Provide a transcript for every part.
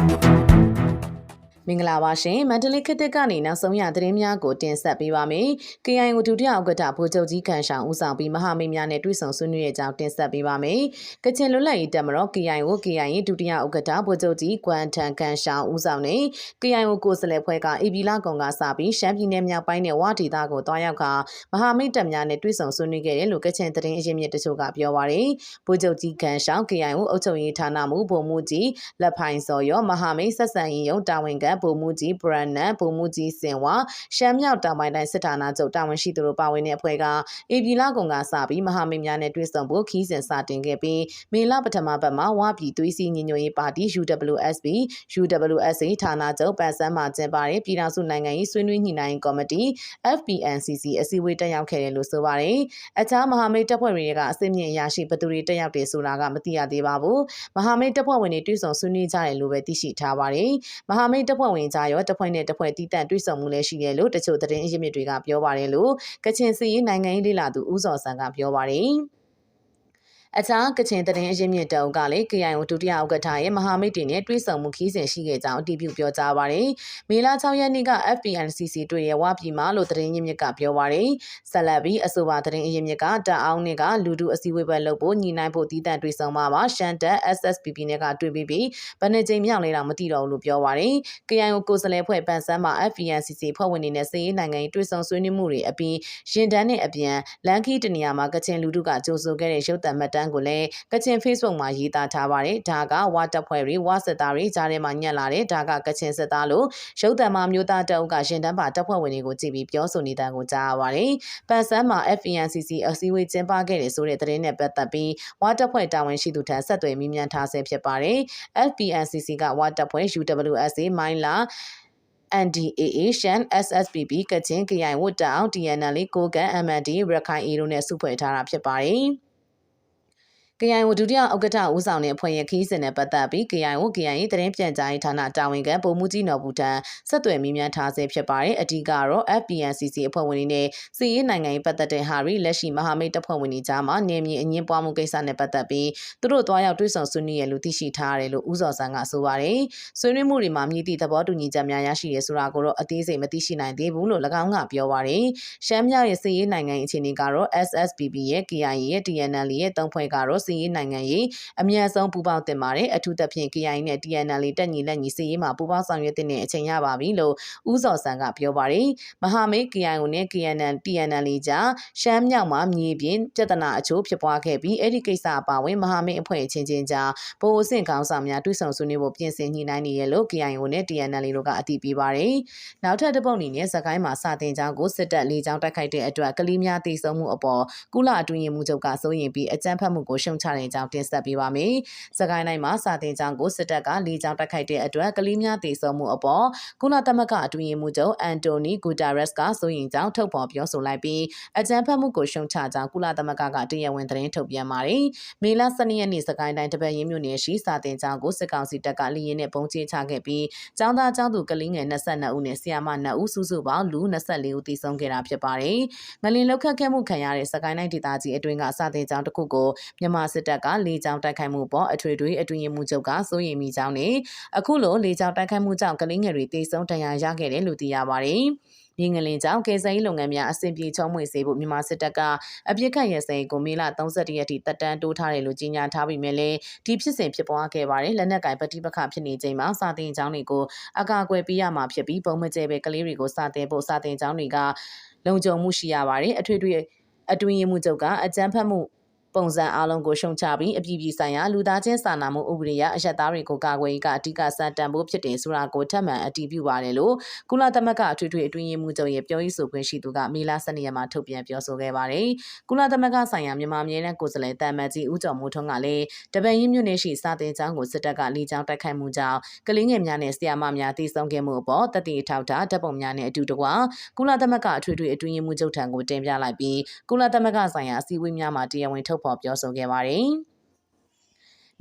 Thank you. မင်္ဂလာပါရှင်မန္တလေးခေတ်သစ်ကနေနောက်ဆုံးရသတင်းများကိုတင်ဆက်ပေးပါမယ်။ KIO ဒုတိယဥက္ကဋ္ဌဗိုလ်ချုပ်ကြီးခန့်ဆောင်ဦးဆောင်ပြီးမဟာမိတ်များနဲ့တွေ့ဆုံဆွေးနွေးတဲ့အကြောင်းတင်ဆက်ပေးပါမယ်။ကချင်လွတ်လပ်ရေးတပ်မတော် KIO KIA ဒုတိယဥက္ကဋ္ဌဗိုလ်ချုပ်ကြီးကွမ်ထန်ခန့်ဆောင်ဦးဆောင်နဲ့ KIO ကိုယ်စားလှယ်ဖွဲ့ကအေဘီလာကုံကစပြီးရှမ်းပြည်နယ်မြောက်ပိုင်းနဲ့ဝါဒေသကိုတွားရောက်ခါမဟာမိတ်တပ်များနဲ့တွေ့ဆုံဆွေးနွေးခဲ့တယ်လို့ကချင်သတင်းအရင်းမြစ်တချို့ကပြောပါရယ်။ဗိုလ်ချုပ်ကြီးခန့်ဆောင် KIO အုပ်ချုပ်ရေးဌာနမှဗိုလ်မှူးကြီးလက်ဖိုင်စော်ရောမဟာမိတ်ဆက်ဆံရေးရုံးတာဝန်ခံဗိုလ်မှူးကြီးဘရန်နန်ဗိုလ်မှူးကြီးစင်ဝါရှမ်းမြောက်တောင်ပိုင်းတိုင်းစစ်ဌာနချုပ်တာဝန်ရှိသူတို့ပါဝင်တဲ့အဖွဲ့ကအေဗီလာကုံကစပြီးမဟာမိတ်များနဲ့တွေ့ဆုံဖို့ခီးစဉ်စတင်ခဲ့ပြီးမေလပထမပတ်မှာဝါပြည်သွေးစည်းညီညွတ်ရေးပါတီ UWSB UWSA ဌာနချုပ်ပန်ဆန်းမှာကျင်းပတဲ့ပြည်ထောင်စုနိုင်ငံရေးဆွေးနွေးညှိနှိုင်းကော်မတီ FPNCC အစည်းအဝေးတက်ရောက်ခဲ့တယ်လို့ဆိုပါတယ်။အခြားမဟာမိတ်တပ်ဖွဲ့တွေကအစစ်မြင့်ရရှိဘသူတွေတက်ရောက်တယ်ဆိုတာကမသိရသေးပါဘူး။မဟာမိတ်တပ်ဖွဲ့ဝင်တွေတွေ့ဆုံဆွေးနွေးကြတယ်လို့ပဲသိရှိထားပါတယ်။မဟာမိတ်တပ်ဖွဲ့ဝင်ကြရောတပ်ဖွဲ့နဲ့တပ်ဖွဲ့တီးတန့်တွေ့ဆုံမှုလည်းရှိတယ်လို့တချို့သတင်းအရင်းမြစ်တွေကပြောပါတယ်လို့ကချင်စီရေးနိုင်ငံရေးလေလာသူဦးစော်ဆန်းကပြောပါတယ်။ အခြားကချင်သတင်းအရင်းမြစ်တုံးကလည်း KIO ဒုတိယဥက္ကဋ္ဌရဲ့မဟာမိတ်တွေနဲ့တွေ့ဆုံမှုခီးစဉ်ရှိခဲ့ကြောင်းအတည်ပြုပြောကြားပါတယ်။မေလ6ရက်နေ့က FPNCC တွေ့ရဝပြည်မှာလို့သတင်းရင်းမြစ်ကပြောပါတယ်။ဆက်လက်ပြီးအဆိုပါသတင်းအရင်းမြစ်ကတအောင်နဲ့ကလူတူအစည်းအဝေးပွဲလုပ်ဖို့ညီနိုင်ဖို့တည်တံ့တွေ့ဆုံမှာပါရှန်တက် SSPP နဲ့ကတွေ့ပြီးပြီးဘယ်နှကြိမ်မြောက်လဲတော့မသိတော့ဘူးလို့ပြောပါတယ်။ KIO ကိုယ်စားလှယ်ဖွဲ့ပန်ဆန်းမှာ FPNCC ဖွဲ့ဝင်တွေနဲ့စစ်ရေးနိုင်ငံရေးတွေ့ဆုံဆွေးနွေးမှုတွေအပြီးရင်တန်းနဲ့အပြန်လန်ခီတနေရာမှာကချင်လူထုကကြိုးဆိုခဲ့တဲ့ရုပ်သံမှတ်တမ်းကိုလည်းကချင် Facebook မှာရေးသားထားပါတယ်။ဒါကဝါတပ်ဖွဲ့တွေဝါစစ်သားတွေကြားထဲမှာညက်လာတဲ့ဒါကကချင်စစ်သားလို့ရုပ်သံမှာမျိုးသားတအုပ်ကရင်တန်းပါတပ်ဖွဲ့ဝင်တွေကိုကြည့်ပြီးပြောဆိုနေတဲ့ကိုကြားရပါတယ်။ပန်ဆန်းမှာ FPNCC အစည်းအဝေးကျင်းပခဲ့တယ်ဆိုတဲ့သတင်းနဲ့ပတ်သက်ပြီးဝါတပ်ဖွဲ့တာဝန်ရှိသူထံဆက်သွယ်မိမြန်ထားဆဲဖြစ်ပါတယ်။ FPNCC ကဝါတပ်ဖွဲ့ UWSA မိုင်းလာ NDAA ရှမ်း SSPB ကချင် KI ဝတ်တောင် TNL ကိုကန် MND ရခိုင် A တို့နဲ့စုဖွဲ့ထားတာဖြစ်ပါတယ်။ KIO ဒုတိယဥက္ကဋ္ဌဦးဆောင်တဲ့အဖွဲ့ရဲ့ခီးစဉ်နဲ့ပတ်သက်ပြီး KIO KIA သတင်းပြန်ကြားရေးဌာနတာဝန်ခံဗိုလ်မှူးကြီးနော်ဘူးထံဆက်သွယ်မိမြန်ထားဆဲဖြစ်ပါတယ်။အဓိကတော့ FPNCC အဖွဲ့ဝင်တွေနဲ့စီးရေးနိုင်ငံရေးပတ်သက်တဲ့ဟာရီလက်ရှိမဟာမိတ်တပ်ဖွဲ့ဝင်တွေကြားမှာနေမြေအငင်းပွားမှုကိစ္စနဲ့ပတ်သက်ပြီးသူတို့တွားရောက်တွေ့ဆုံဆွေးနွေးရလို့သိရှိထားရတယ်လို့ဦးစော်စန်းကဆိုပါတယ်။ဆွေးနွေးမှုတွေမှာမြည်သည့်သဘောတူညီချက်များရရှိရဆိုတာကိုတော့အသေးစိတ်မသိရှိနိုင်သေးဘူးလို့၎င်းကပြောပါတယ်။ရှမ်းမြောက်ရဲ့စီးရေးနိုင်ငံရေးအခြေအနေကတော့ SSPB ရဲ့ KIA ရဲ့ TNL ရဲ့သုံးဖွဲ့ကတော့စီးရေးနိုင်ငံရေးအများဆုံးပူးပေါင်းတင်ပါတယ်အထူးသဖြင့် KI နဲ့ TNL တက်ညီလက်ညီစီရေးမှာပူးပေါင်းဆောင်ရွက်တဲ့အချိန်ရပါပြီလို့ဦးစော်စံကပြောပါတယ်မဟာမိတ် KIO နဲ့ KNL TNL ကြားရှမ်းမြောက်မှာမြေပြင်ပြဿနာအချို့ဖြစ်ပွားခဲ့ပြီးအဲ့ဒီကိစ္စအပါအဝင်မဟာမိတ်အဖွဲ့ချင်းချင်းကြားဗိုလ်အဆင့်ခေါင်းဆောင်များတွိဆုံဆွေးနွေးဖို့ပြင်ဆင်ညှိနှိုင်းနေရလို့ KIO နဲ့ TNL တို့ကအတည်ပြုပါတယ်နောက်ထပ်တစ်ပုတ်အနေနဲ့စကိုင်းမှာစတင်ကြောင်းကိုစစ်တပ်လေးကြောင်းတိုက်ခိုက်တဲ့အတွက်ကလေးများတည်ဆုံမှုအပေါ်ကုလအတွင်းရေးမှူးချုပ်ကစိုးရင်ပြီးအကြမ်းဖက်မှုကိုရှုံချတဲ့ကြောင်းတင်ဆက်ပေးပါမယ်။စကိုင်းတိုင်းမှာစာတင်ကြောင်းကိုစစ်တပ်ကလေကြောင်းတိုက်ခိုက်တဲ့အတွက်ကလေးများတည်ဆုံမှုအပေါ်ကုလသမဂ္ဂအတွင်းရေးမှူးချုပ်အန်တိုနီဂူတာရက်စ်ကစိုးရင်ကြောင်းထုတ်ဖော်ပြောဆိုလိုက်ပြီးအကြမ်းဖက်မှုကိုရှုံချကြောင်းကုလသမဂ္ဂကတရားဝင်သတင်းထုတ်ပြန်ပါတယ်။မေလ12ရက်နေ့စကိုင်းတိုင်းတပတ်ရင်းမြို့နယ်ရှိစာတင်ကြောင်းကိုစစ်ကောင်စီတပ်ကလေရင်နဲ့ပုံချချခဲ့ပြီးចောင်းသားចောင်းသူကလေးငယ်22ဦးနဲ့ဆီယာမ2ဦးစုစုပေါင်းလူ24ဦးတည်ဆုံခဲ့တာဖြစ်ပါတယ်။ငလင်လောက်ခတ်ခဲ့မှုခံရတဲ့စကိုင်းတိုင်းဒေသကြီးအတွင်းကစာတင်ကြောင်းတစ်ခုကိုမြန်မာစစ်တပ်ကလေကြောင်းတိုက်ခိုက်မှုပေါ်အထွေထွေအတွင်းရေးမှူးချုပ်ကစိုးရိမ်မိကြောင်းနဲ့အခုလိုလေကြောင်းတိုက်ခိုက်မှုကြောင့်ကလေးငယ်တွေတေဆုံးဒဏ်ရာရခဲ့တယ်လို့သိရပါတယ်။မြေငလင်ကြောင့်ကယ်ဆယ်ရေးလုပ်ငန်းများအဆင်ပြေချုံးမွေစေဖို့မြန်မာစစ်တပ်ကအပြစ်ခတ်ရစဲကိုမေလ31ရက်ထိတက်တန်းတိုးထားတယ်လို့ကြေညာထားပြီးမြဲလေဒီဖြစ်စဉ်ဖြစ်ပွားခဲ့ပါတယ်လက်နက်ကင်ပဋိပက္ခဖြစ်နေချိန်မှာစာတင်ကျောင်းတွေကိုအကာအကွယ်ပေးရမှာဖြစ်ပြီးပုံမကျဲပဲကလေးတွေကိုစာတင်ဖို့စာတင်ကျောင်းတွေကလုံခြုံမှုရှိရပါတယ်အထွေထွေအတွင်းရေးမှူးချုပ်ကအကြမ်းဖက်မှု ပုံစံအလုံးကိုရှုံချပြီးအပြည်ပြည်ဆိုင်ရာလူသားချင်းစာနာမှုဥပဒေအရအယက်သားတွေကိုကာကွယ်ရေးကအဓိကစံတန်ဖို့ဖြစ်တယ်ဆိုတာကိုထပ်မံအတည်ပြုပါတယ်လို့ကုလသမဂ္ဂအထွေထွေအတွင်းရေးမှူးချုပ်ရဲ့ပြောရေးဆိုခွင့်ရှိသူကမေလ12ရက်မှာထုတ်ပြန်ပြောဆိုခဲ့ပါတယ်။ကုလသမဂ္ဂဆိုင်ရာမြန်မာပြည်နယ်ကိုယ်စားလှယ်တမ်မတ်ကြီးဦးကျော်မိုးထွန်းကလည်းတပန်ရင်းမြို့နယ်ရှိစာတင်ကျောင်းကိုစစ်တပ်ကလေကြောင်းတိုက်ခိုက်မှုကြောင့်ကလေးငယ်များနဲ့ဆရာမများတည်ဆုံခဲ့မှုအပေါ်တတိထောက်တာတပ်ပုံများနဲ့အတူတကွကုလသမဂ္ဂအထွေထွေအတွင်းရေးမှူးချုပ်ထံကိုတင်ပြလိုက်ပြီးကုလသမဂ္ဂဆိုင်ရာအစည်းအဝေးများမှာတရားဝင်ထုတ်ဖော်ပြောဆိုခဲ့ပါတယ်။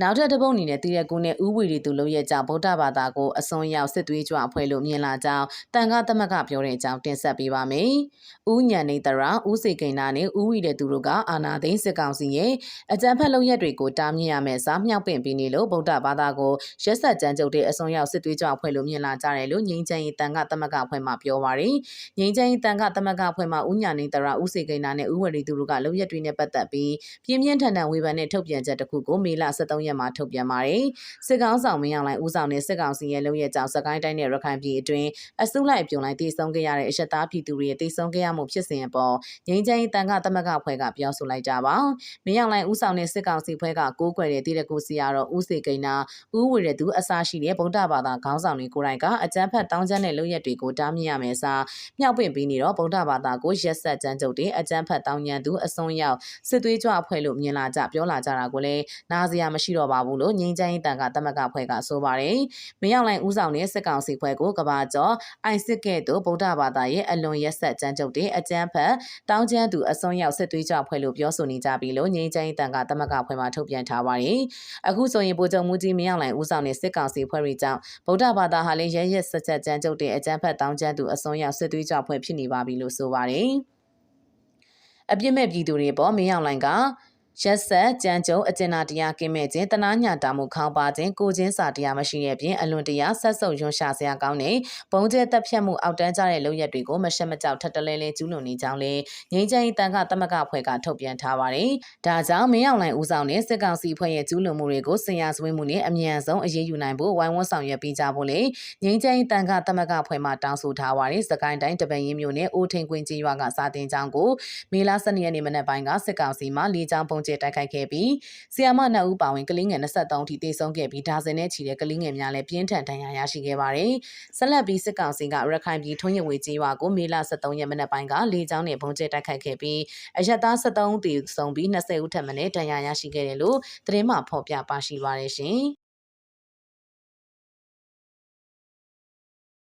နောက်ထပ်တစ်ပုတ်အနေနဲ့တည်ရကူနဲ့ဥဝီရီသူလို့ရဲ့ကြောင့်ဗုဒ္ဓဘာသာကိုအစွန်ရောက်စစ်သွေးကြွအဖွဲ့လို့မြင်လာကြောင်းတန်ခါသမကပြောတဲ့အကြောင်းတင်ဆက်ပေးပါမယ်။ဥညံနေတရာဥစေကိန်းနာနဲ့ဥဝီတဲ့သူတို့ကအာနာသိန်းစစ်ကောင်စီရဲ့အကြမ်းဖက်လုပ်ရက်တွေကိုတားမြစ်ရမယ်စားမြောက်ပင့်ပြီးနေလို့ဗုဒ္ဓဘာသာကိုရက်ဆက်ကြမ်းကြုတ်တဲ့အစွန်ရောက်စစ်သွေးကြွအဖွဲ့လို့မြင်လာကြတယ်လို့ငြိမ်းချမ်းရေးတန်ခါသမကအဖွဲ့မှပြောပါရယ်။ငြိမ်းချမ်းရေးတန်ခါသမကအဖွဲ့မှဥညံနေတရာဥစေကိန်းနာနဲ့ဥဝရီသူတို့ကလုပ်ရက်တွေနဲ့ပတ်သက်ပြီးပြင်းပြင်းထန်ထန်ဝေဖန်တဲ့ထုတ်ပြန်ချက်တစ်ခုကိုမေလ23ရက်မှာထုတ်ပြန်ပါတယ်။စစ်ကောင်ဆောင်မင်းအောင်လှိုင်ဦးဆောင်တဲ့စစ်ကောင်စီရဲ့လုပ်ရက်ကြောင့်စကိုင်းတိုင်းနဲ့ရခိုင်ပြည်အတွင်းအစုလိုက်ပြုံလိုက်တည်ဆုံခဲ့ရတဲ့အရှက်သားပြည်သူတွေရဲ့တည်ဆုံခဲ့ရမှုဖြစ်စဉ်အပေါ်ငြိမ်းချမ်းရေးတန်ခသမဂဖွဲ့ကပြောဆိုလိုက်ကြပါ။မင်းအောင်လှိုင်ဦးဆောင်တဲ့စစ်ကောင်စီဖွဲ့ကကိုးကွယ်တဲ့တည်တကူစီရတော့ဦးစေကိန်းနာဦးဝေရသူအစားရှိတဲ့ဗုဒ္ဓဘာသာခေါင်းဆောင်တွေကိုယ်တိုင်ကအကြမ်းဖက်တောင်းကျမ်းတဲ့လုပ်ရက်တွေကိုတားမြစ်ရမယ်စားမြောက်ပင့်ပြီးနေတော့ဗုဒ္ဓဘာသာကိုရက်ဆက်ကြမ်းကြုတ်တဲ့အကြမ်းဖက်တောင်းကျမ်းသူအစွန်းရောက်စစ်သွေးကြွအဖွဲ့လို့မြင်လာကြပြောလာကြတာကိုလည်းနားစရာမရှိတော့ပါဘူးလို့ငြိမ်းချမ်းရေးတန်ခသမဂဖွဲ့ကဆိုပါတယ်။မင်းအောင်လှိုင်ဦးဆောင်တဲ့စစ်ကောင်စီဖွဲ့ကိုကဘာကျော်အိုင်စစ်ကဲ့သို့ဗုဒ္ဓဘာသာရဲ့အလွန်ရက်ဆက်ကြမ်းကြုတ်တဲ့အကြမ်းဖက်တောင်းကျမ်းသူအစွန်းရောက်စစ်သွေးကြွဖွဲ့လို့ပြောဆိုနေကြပြီလို့ငြိမ်းချမ်းရေးတန်ခသမဂဖွဲ့မှထုတ်ပြန်ထားပါတယ်။အခုဆိုရင်ဗိုလ်ချုပ်မူကြီးမင်းအောင်လှိုင်ဦးဆောင်တဲ့စစ်ကောင်စီဖွဲ့တွေကြောင့်ဗုဒ္ဓဘာသာဟာလည်းရဲရဲဆက်ဆက်ကြမ်းကြုတ်တဲ့အကြမ်းဖက်တောင်းကျမ်းသူအစွန်းရောက်စစ်သွေးကြွဖွဲ့ဖြစ်နေပါပြီလို့ဆိုပါတယ်။အပြစ်မဲ့ပြည်သူတွေပေါ်မင်းအောင်လှိုင်က ရက်ဆက်ကြမ်းကြုတ်အကျဉ်းနာတရားကင်းမဲ့ခြင်းတနာညာတာမှုခေါင်းပါခြင်းကိုချင်းစာတရားမရှိတဲ့အပြင်အလွန်တရာဆက်ဆုပ်ရွံရှာစရာကောင်းတဲ့ဘုံကျဲတက်ဖြတ်မှုအောက်တန်းကြတဲ့လုပ်ရက်တွေကိုမရှက်မကြောက်ထပ်တလဲလဲကျူးလွန်နေကြောင်းလည်းငိမ့်ချမ်းရေးတန်ခသမဂဖွဲ့ကထုတ်ပြန်ထားပါတယ်။ဒါကြောင့်မင်းအောင်လှိုင်ဦးဆောင်တဲ့စစ်ကောင်စီဖွဲ့ရဲ့ကျူးလွန်မှုတွေကိုဆင်ရဆွေးမှုနဲ့အမြန်ဆုံးအရေးယူနိုင်ဖို့ဝိုင်းဝန်းဆောင်ရွက်ပေးကြဖို့လေငိမ့်ချမ်းရေးတန်ခသမဂဖွဲ့မှတောင်းဆိုထားပါတယ်။စကိုင်းတိုင်းတပန်ရင်မြို့နယ်အိုးထိန်ကွင်းကြီးရွာကစာတင်ကျောင်းကိုမေလ12ရက်နေ့မနက်ပိုင်းကစစ်ကောင်စီမှလေကြောင်းပုံကျဲတိုက်ခိုက်ခဲ့ပြီးဆီယာမနှစ်ဦးပါဝင်ကလေးငယ်23ထိတေဆုံးခဲ့ပြီးဒါဇင်နဲ့ချီတဲ့ကလေးငယ်များလည်းပြင်းထန်ဒဏ်ရာရရှိခဲ့ပါတယ်။ဆက်လက်ပြီးစစ်ကောင်စီကရခိုင်ပြည်ထွန်းရဝေကျေးရွာကိုမေလ23ရက်မနက်ပိုင်းကလေကြောင်းနဲ့ပုံကျဲတိုက်ခိုက်ခဲ့ပြီးအရက်သား73ဦးတေဆုံးပြီး20ဦးထပ်မံဒဏ်ရာရရှိခဲ့တယ်လို့သတင်းမှဖော်ပြပါရှိပါတယ်ရှင်။